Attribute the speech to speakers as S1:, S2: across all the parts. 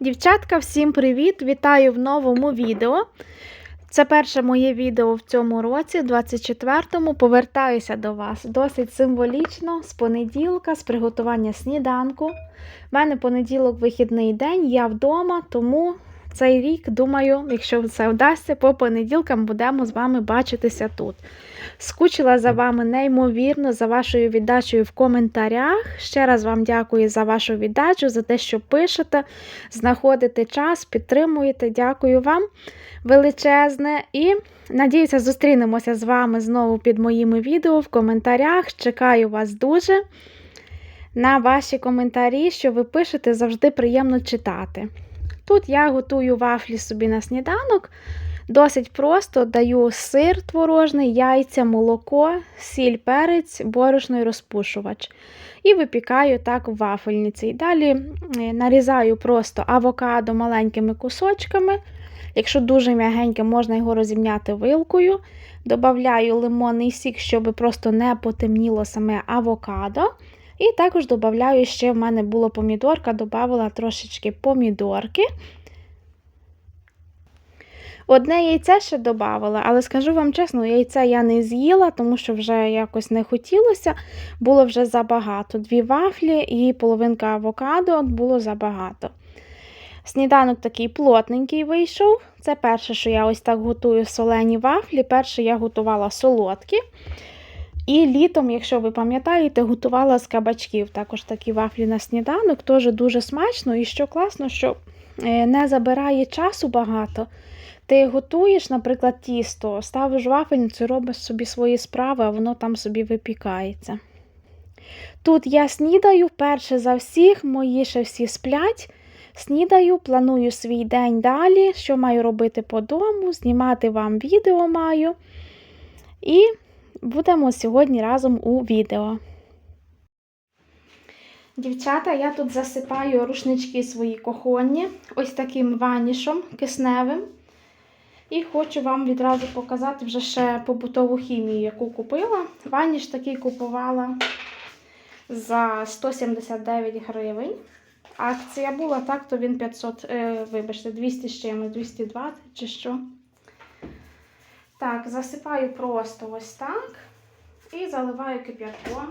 S1: Дівчатка, всім привіт! Вітаю в новому відео. Це перше моє відео в цьому році, 24-му. Повертаюся до вас досить символічно з понеділка, з приготування сніданку. У мене понеділок вихідний день, я вдома, тому цей рік, думаю, якщо все вдасться, по понеділкам будемо з вами бачитися тут. Скучила за вами неймовірно, за вашою віддачею в коментарях. Ще раз вам дякую за вашу віддачу, за те, що пишете, знаходите час, підтримуєте. Дякую вам величезне. І надіюся, зустрінемося з вами знову під моїми відео в коментарях. Чекаю вас дуже. На ваші коментарі, що ви пишете, завжди приємно читати. Тут я готую вафлі собі на сніданок. Досить просто даю сир творожний, яйця, молоко, сіль, перець, борошно і розпушувач. І випікаю так в вафельниці. Далі нарізаю просто авокадо маленькими кусочками. Якщо дуже м'ягеньке, можна його розімняти вилкою. Добавляю лимонний сік, щоб просто не потемніло саме авокадо. І також додаю ще в мене була помідорка, додала трошечки помідорки. Одне яйце ще додавала, але скажу вам чесно, яйця я не з'їла, тому що вже якось не хотілося, було вже забагато. Дві вафлі і половинка авокадо було забагато. Сніданок такий плотненький вийшов. Це перше, що я ось так готую солені вафлі. Перше я готувала солодкі. І літом, якщо ви пам'ятаєте, готувала з кабачків. Також такі вафлі на сніданок, теж дуже смачно. І що класно, що не забирає часу багато. Ти готуєш, наприклад, тісто, ставиш вафельницю, робиш собі свої справи, а воно там собі випікається. Тут я снідаю перше за всіх, мої ще всі сплять. Снідаю, планую свій день далі, що маю робити по дому, знімати вам відео маю. І будемо сьогодні разом у відео. Дівчата, я тут засипаю рушнички свої кохонні, ось таким ванішом кисневим. І хочу вам відразу показати вже ще побутову хімію, яку купила. Ваніш такий купувала за 179 гривень. Акція була, так, то він 500, е, вибачте, 200 з чимось, 220 чи що. Так, засипаю просто ось так. І заливаю кип'ятком.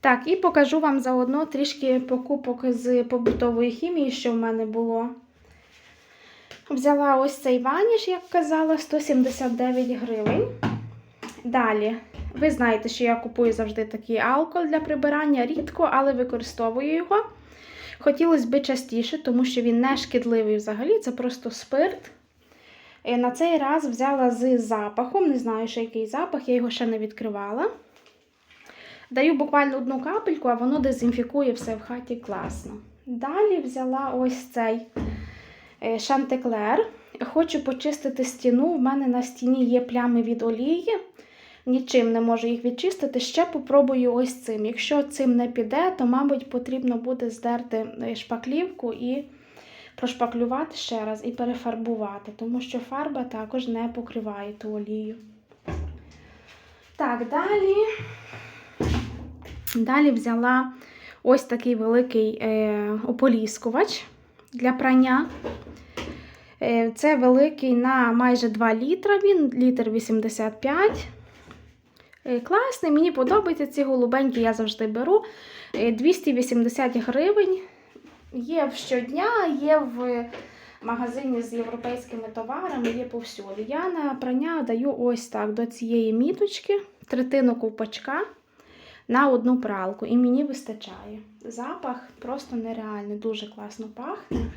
S1: Так, і покажу вам заодно трішки покупок з побутової хімії, що в мене було. Взяла ось цей ваніш, як казала, 179 гривень. Далі, ви знаєте, що я купую завжди такий алкоголь для прибирання, рідко, але використовую його. Хотілося б частіше, тому що він не шкідливий взагалі, це просто спирт. І на цей раз взяла з запахом, не знаю, що який запах, я його ще не відкривала. Даю буквально одну капельку, а воно дезінфікує все в хаті класно. Далі взяла ось цей шантеклер. Хочу почистити стіну. В мене на стіні є плями від олії. Нічим не можу їх відчистити. Ще попробую ось цим. Якщо цим не піде, то, мабуть, потрібно буде здерти шпаклівку і прошпаклювати ще раз і перефарбувати, тому що фарба також не покриває ту олію. Так, далі. Далі взяла ось такий великий е, ополіскувач для прання. Це великий на майже 2 літра, він літр 85. Класний, мені подобаються ці голубенькі, я завжди беру. 280 гривень. Є в щодня, є в магазині з європейськими товарами, є повсюди. Я на прання даю ось так до цієї міточки, третину ковпачка на одну пралку. І мені вистачає. Запах просто нереальний, дуже класно пахне.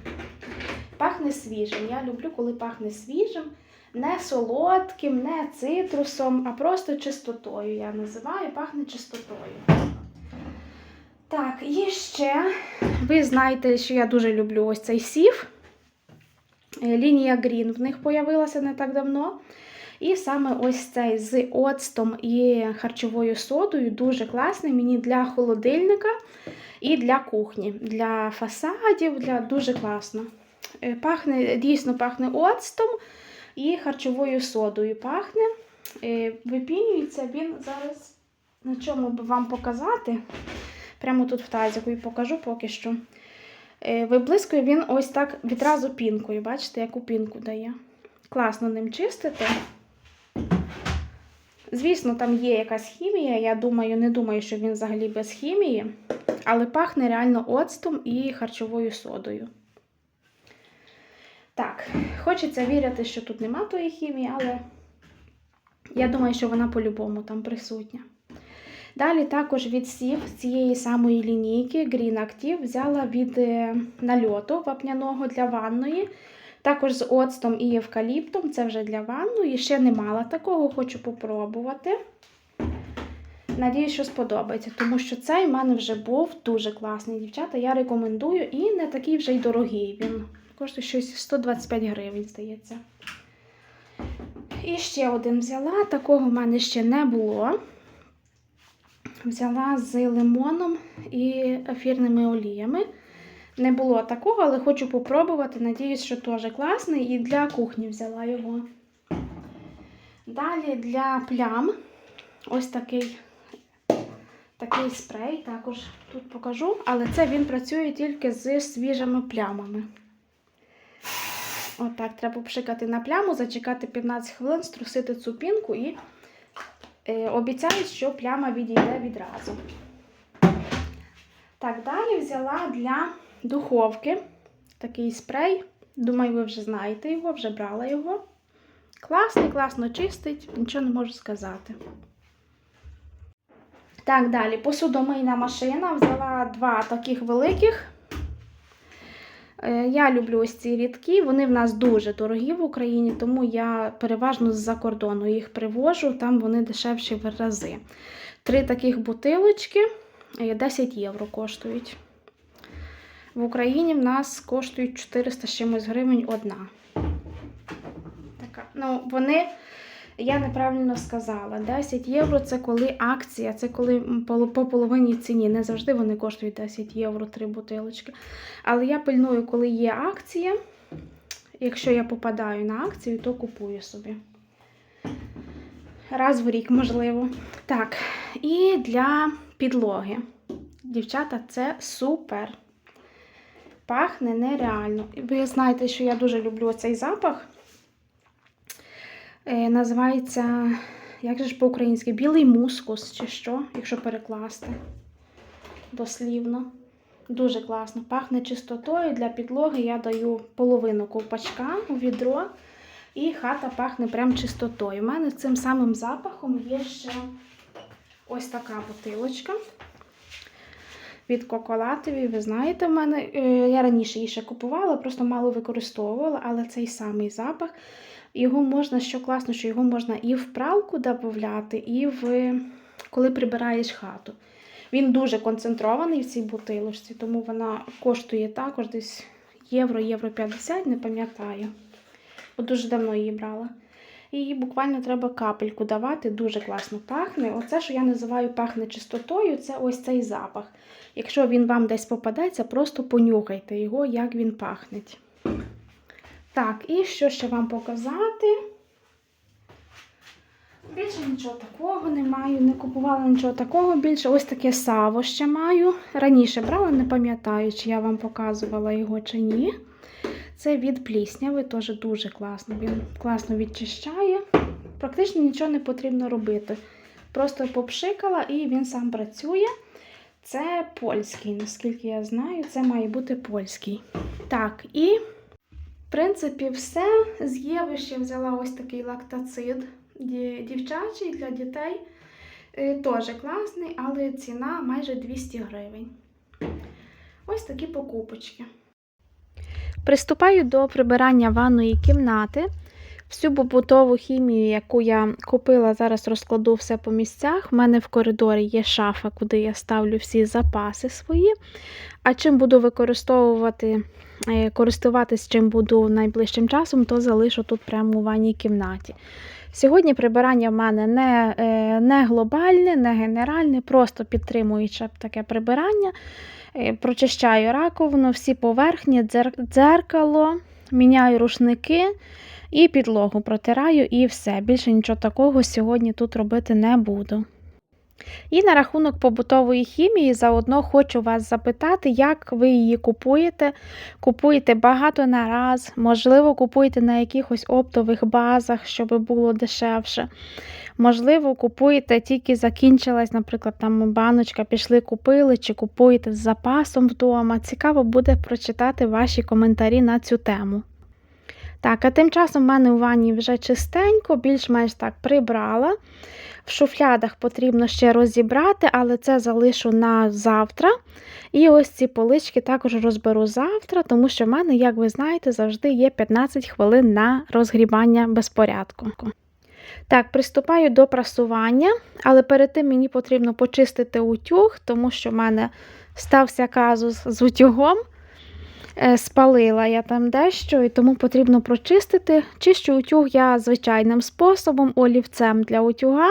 S1: Пахне свіжим. Я люблю, коли пахне свіжим, не солодким, не цитрусом, а просто чистотою. Я називаю, пахне чистотою. Так, і ще, ви знаєте, що я дуже люблю ось цей сів. Лінія Green в них появилася не так давно. І саме ось цей з оцтом і харчовою содою дуже класний мені для холодильника і для кухні, для фасадів, для дуже класно. Пахне, дійсно пахне оцтом і харчовою содою пахне. Випінюється він зараз, на чому би вам показати. Прямо тут в тазику і покажу поки що. Е, Виблискує він ось так відразу пінкою. Бачите, яку пінку дає. Класно ним чистити. Звісно, там є якась хімія. Я думаю, не думаю, що він взагалі без хімії, але пахне реально оцтом і харчовою содою. Так, хочеться вірити, що тут нема тої хімії, але я думаю, що вона по-любому там присутня. Далі також відсів з цієї самої лінійки Green Active взяла від е, нальоту вапняного для ванної. Також з оцтом і евкаліптом, це вже для ванної. Ще не мала такого, хочу попробувати. Надіюсь, що сподобається, тому що цей в мене вже був дуже класний, дівчата. Я рекомендую і не такий вже й дорогий. Він коштує щось 125 гривень, здається. І ще один взяла. Такого в мене ще не було. Взяла з лимоном і ефірними оліями. Не було такого, але хочу попробувати. Надіюсь, що теж класний. І для кухні взяла його. Далі для плям ось такий, такий спрей. Також тут покажу, але це він працює тільки з свіжими плямами. Отак, треба пшикати на пляму, зачекати 15 хвилин, струсити цю пінку е, обіцяють, що пляма відійде відразу. Так, далі взяла для духовки такий спрей. Думаю, ви вже знаєте його, вже брала його. Класний, класно чистить, нічого не можу сказати. Так, далі посудомийна машина. Взяла два таких великих. Е, Я люблю ось ці рідкі, вони в нас дуже дорогі в Україні, тому я переважно з-за кордону їх привожу, там вони дешевші в рази. Три таких бутилочки е, 10 євро коштують. В Україні в нас коштують 400 з чимось гривень одна. Така. Ну, вони, я неправильно сказала, 10 євро це коли акція, це коли по половині ціні. Не завжди вони коштують 10 євро, три бутилочки. Але я пильную, коли є акція. Якщо я попадаю на акцію, то купую собі. Раз в рік, можливо. Так, і для підлоги. Дівчата, це супер. Пахне нереально. Ви знаєте, що я дуже люблю цей запах. Е, називається, як же ж по-українськи, білий мускус чи що, якщо перекласти дослівно. Дуже класно. Пахне чистотою. Для підлоги я даю половину ковпачка у відро, і хата пахне прям чистотою. У мене цим самим запахом є ще ось така бутилочка від Коколатові. Ви знаєте, в мене е, я раніше її ще купувала, просто мало використовувала, але цей самий запах. Його можна, що класно, що його можна і в пралку додати, і в коли прибираєш хату. Він дуже концентрований в цій бутилочці, тому вона коштує також десь євро, євро 50, не пам'ятаю. Бо дуже давно її брала. І буквально треба капельку давати, дуже класно пахне. Оце, що я називаю пахне чистотою, це ось цей запах. Якщо він вам десь попадеться, просто понюхайте його, як він пахне. Так, і що ще вам показати? Більше нічого такого не маю, не купувала нічого такого. Більше ось таке саво ще маю. Раніше брала, не пам'ятаю, чи я вам показувала його чи ні. Це від плісняви, теж дуже класно. Він класно відчищає. Практично нічого не потрібно робити. Просто попшикала і він сам працює. Це польський, наскільки я знаю, це має бути польський. Так, і принципі все. З Єви ще взяла ось такий лактацид ді- дівчачий для дітей. Е, Теж класний, але ціна майже 200 гривень. Ось такі покупочки. Приступаю до прибирання ванної кімнати. Всю побутову хімію, яку я купила, зараз розкладу все по місцях. У мене в коридорі є шафа, куди я ставлю всі запаси свої. А чим буду використовувати, е, користуватись чим буду найближчим часом, то залишу тут прямо у ванній кімнаті. Сьогодні прибирання в мене не, е, не глобальне, не генеральне, просто підтримуюче таке прибирання. Е, Прочищаю раковину, всі поверхні, дзеркало, міняю рушники і підлогу протираю, і все. Більше нічого такого сьогодні тут робити не буду. І на рахунок побутової хімії заодно хочу вас запитати, як ви її купуєте. Купуєте багато на раз, можливо, купуєте на якихось оптових базах, щоб було дешевше. Можливо, купуєте тільки закінчилась, наприклад, там баночка, пішли, купили, чи купуєте з запасом вдома. Цікаво буде прочитати ваші коментарі на цю тему. Так, а тим часом в мене у ванні вже чистенько, більш-менш так прибрала. В шуфлядах потрібно ще розібрати, але це залишу на завтра. І ось ці полички також розберу завтра, тому що в мене, як ви знаєте, завжди є 15 хвилин на розгрібання безпорядку. Так, приступаю до прасування, але перед тим мені потрібно почистити утюг, тому що в мене стався казус з утюгом. Е, Спалила я там дещо, і тому потрібно прочистити. Чищу утюг я звичайним способом, олівцем для утюга,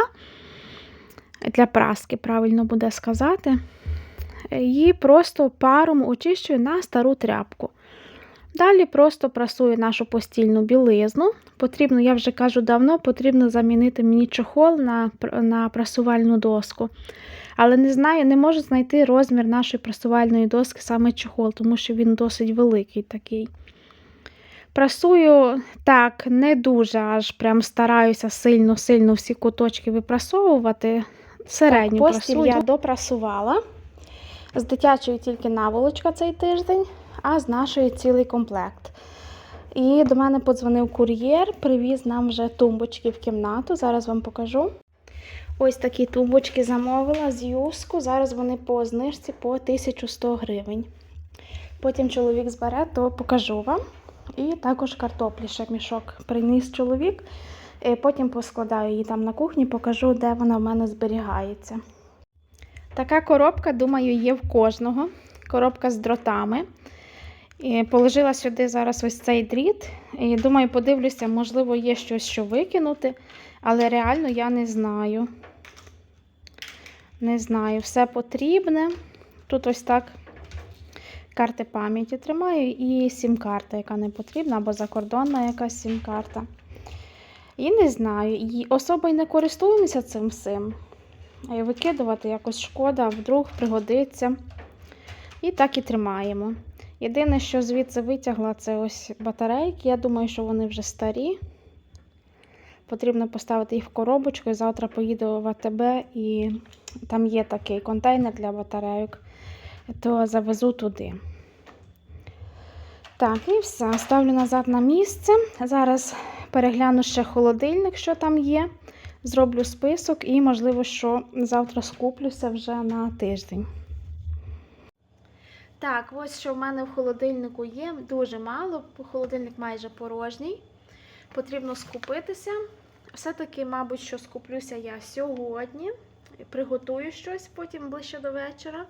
S1: для праски, правильно буде сказати. І просто паром очищую на стару тряпку. Далі просто прасую нашу постільну білизну. Потрібно, я вже кажу давно, потрібно замінити мені чохол на, на прасувальну доску. Але не знаю, не можу знайти розмір нашої прасувальної доски саме чохол, тому що він досить великий такий. Прасую так, не дуже аж прям стараюся сильно-сильно всі куточки випрасовувати. Середню
S2: Так,
S1: постіль
S2: постіль
S1: я допрасувала. З дитячої тільки наволочка цей тиждень, а з нашої цілий комплект. І до мене подзвонив кур'єр, привіз нам вже тумбочки в кімнату. Зараз вам покажу. Ось такі тумбочки замовила з юску. Зараз вони по знижці по 1100 гривень. Потім чоловік збере, то покажу вам. І також картоплі ще мішок приніс чоловік. Е, Потім поскладаю її там на кухні, покажу, де вона в мене зберігається. Така коробка, думаю, є в кожного. Коробка з дротами. І положила сюди зараз ось цей дріт. І думаю, подивлюся, можливо, є щось, що викинути, але реально я не знаю. Не знаю, все потрібне. Тут ось так карти пам'яті тримаю і сім-карта, яка не потрібна, або закордонна якась сім-карта. І не знаю, і особо й не користуємося цим всім. Викидувати якось шкода, вдруг пригодиться. І так і тримаємо. Єдине, що звідси витягла, це ось батарейки. Я думаю, що вони вже старі. Потрібно поставити їх в коробочку і завтра поїду в АТБ і там є такий контейнер для батарейок, то завезу туди. Так, і все. Ставлю назад на місце. Зараз перегляну ще холодильник, що там є. Зроблю список і, можливо, що завтра скуплюся вже на тиждень. Так, ось що в мене в холодильнику є. Дуже мало, холодильник майже порожній. Потрібно скупитися. Все-таки, мабуть, що скуплюся я сьогодні. Приготую щось потім ближче до вечора.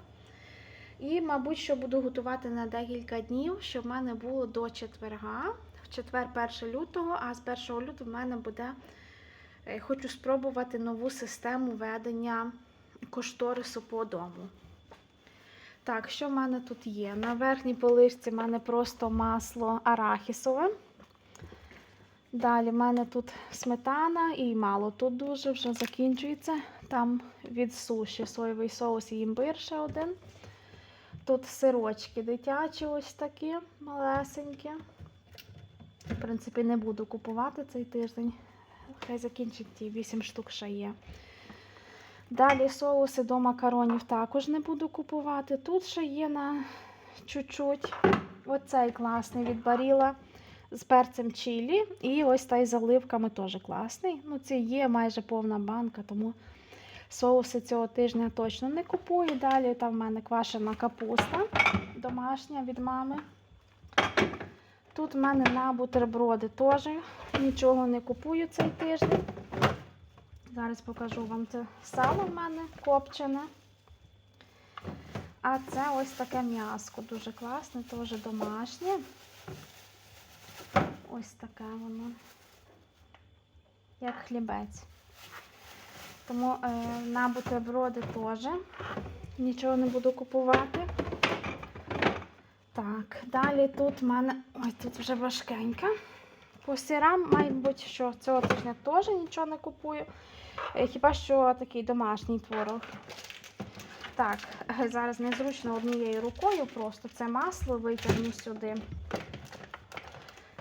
S1: І, мабуть, що буду готувати на декілька днів, щоб в мене було до четверга. В четвер 1 лютого, а з 1 лютого в мене буде. е, Хочу спробувати нову систему ведення кошторису по дому. Так, що в мене тут є? На верхній поличці в мене просто масло арахісове. Далі в мене тут сметана і мало тут дуже вже закінчується. Там від суші соєвий соус і імбир ще один. Тут сирочки дитячі, ось такі малесенькі. В принципі, не буду купувати цей тиждень. Хай закінчить ті 8 штук ще є. Далі соуси до макаронів також не буду купувати. Тут ще є на чуть-чуть. Оцей класний від Баріла з перцем чилі. І ось та й з оливками теж класний. Ну, це є майже повна банка, тому соуси цього тижня точно не купую. Далі там в мене квашена капуста домашня від мами. Тут в мене на бутерброди теж нічого не купую цей тиждень. Зараз покажу вам це сало в мене копчене. А це ось таке м'яско, дуже класне, теж домашнє. Ось таке воно, як хлібець. Тому е, на бутерброди теж нічого не буду купувати. Так, далі тут в мене. Ой, тут вже важкенька. По сирам, мабуть, що цього тижня теж нічого не купую. Е, Хіба що такий домашній творог. Так, е, зараз незручно однією рукою просто це масло витягну сюди.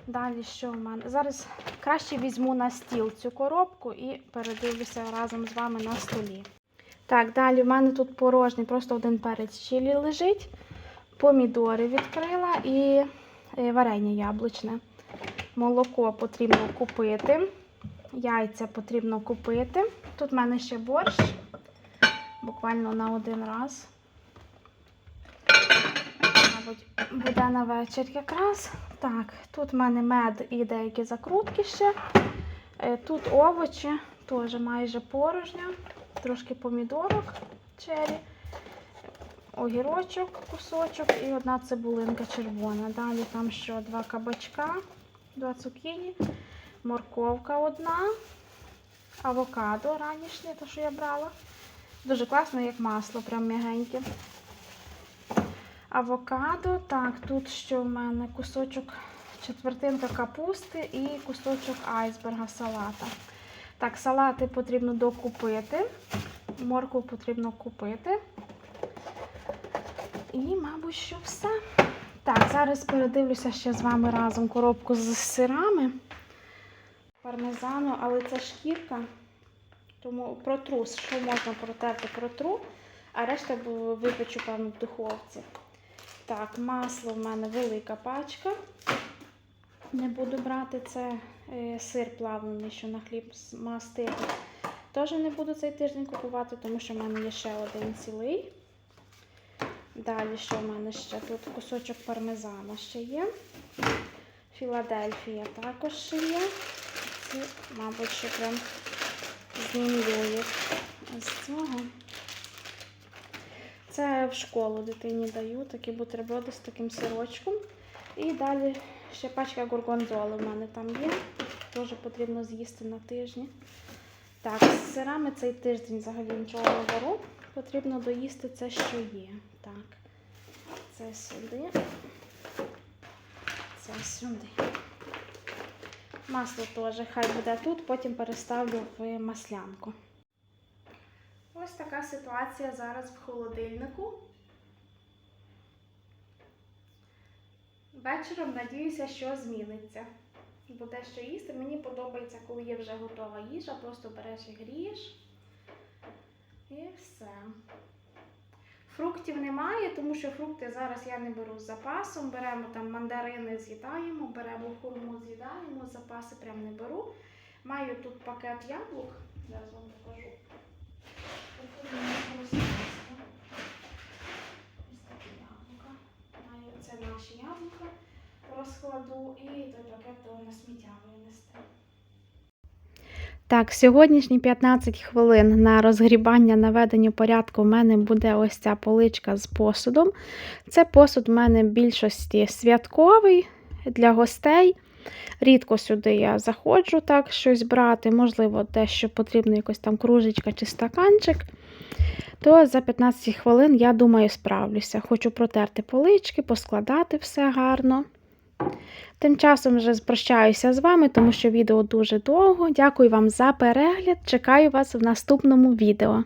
S1: Далі що в мене? Зараз краще візьму на стіл цю коробку і передивлюся разом з вами на столі. Так, далі в мене тут порожній, просто один перець чилі лежить. Помідори відкрила і е, варення яблучне. Молоко потрібно купити. Яйця потрібно купити. Тут в мене ще борщ. Буквально на один раз. Мабуть, буде на вечір якраз. Так, тут в мене мед і деякі закрутки ще. Е, Тут овочі, теж майже порожня. Трошки помідорок чері, огірочок, кусочок і одна цибулинка червона. Далі там що два кабачка, два цукіні, морковка одна, авокадо ранішнє, те, що я брала. Дуже класно, як масло, прям м'ягеньке. Авокадо, так, тут що в мене кусочок, четвертинка капусти і кусочок айсберга салата. Так, салати потрібно докупити, моркву потрібно купити. І, мабуть, що все. Так, зараз передивлюся ще з вами разом коробку з сирами. Пармезану, але це шкірка. Тому протру, що можна протерти, протру, а решта випечу, певно, в духовці. Так, масло в мене велика пачка. Не буду брати це е, сир плавлений, що на хліб мастити. Теж не буду цей тиждень купувати, тому що в мене є ще один цілий. Далі, що в мене ще тут кусочок пармезану ще є. Філадельфія також ще є. Ці, мабуть, ще прям їх з цього. Це в школу дитині даю, такі бутерброди з таким сирочком. І далі ще пачка горгонзоли в мене там є. Теж потрібно з'їсти на тижні. Так, з сирами цей тиждень взагалі нічого не беру. Потрібно доїсти це, що є. Так, це сюди. Це сюди. Масло теж хай буде тут, потім переставлю в маслянку. Ось така ситуація зараз в холодильнику. Вечором надіюся, що зміниться. Буде що їсти. Мені подобається, коли є вже готова їжа, просто береш і грієш. І все. Фруктів немає, тому що фрукти зараз я не беру з запасом. Беремо там мандарини, з'їдаємо, беремо хурму, з'їдаємо, запаси прям не беру. Маю тут пакет яблук. Зараз вам покажу. Маю це наші яблука розкладу і той пакет то на сміття винести. Так, сьогоднішні 15 хвилин на розгрібання наведення порядку в мене буде ось ця поличка з посудом. Це посуд в мене в більшості святковий для гостей. Рідко сюди я заходжу так щось брати, можливо, що потрібно, якось там кружечка чи стаканчик. То за 15 хвилин, я думаю, справлюся. Хочу протерти полички, поскладати все гарно. Тим часом вже прощаюся з вами, тому що відео дуже довго. Дякую вам за перегляд. Чекаю вас в наступному відео.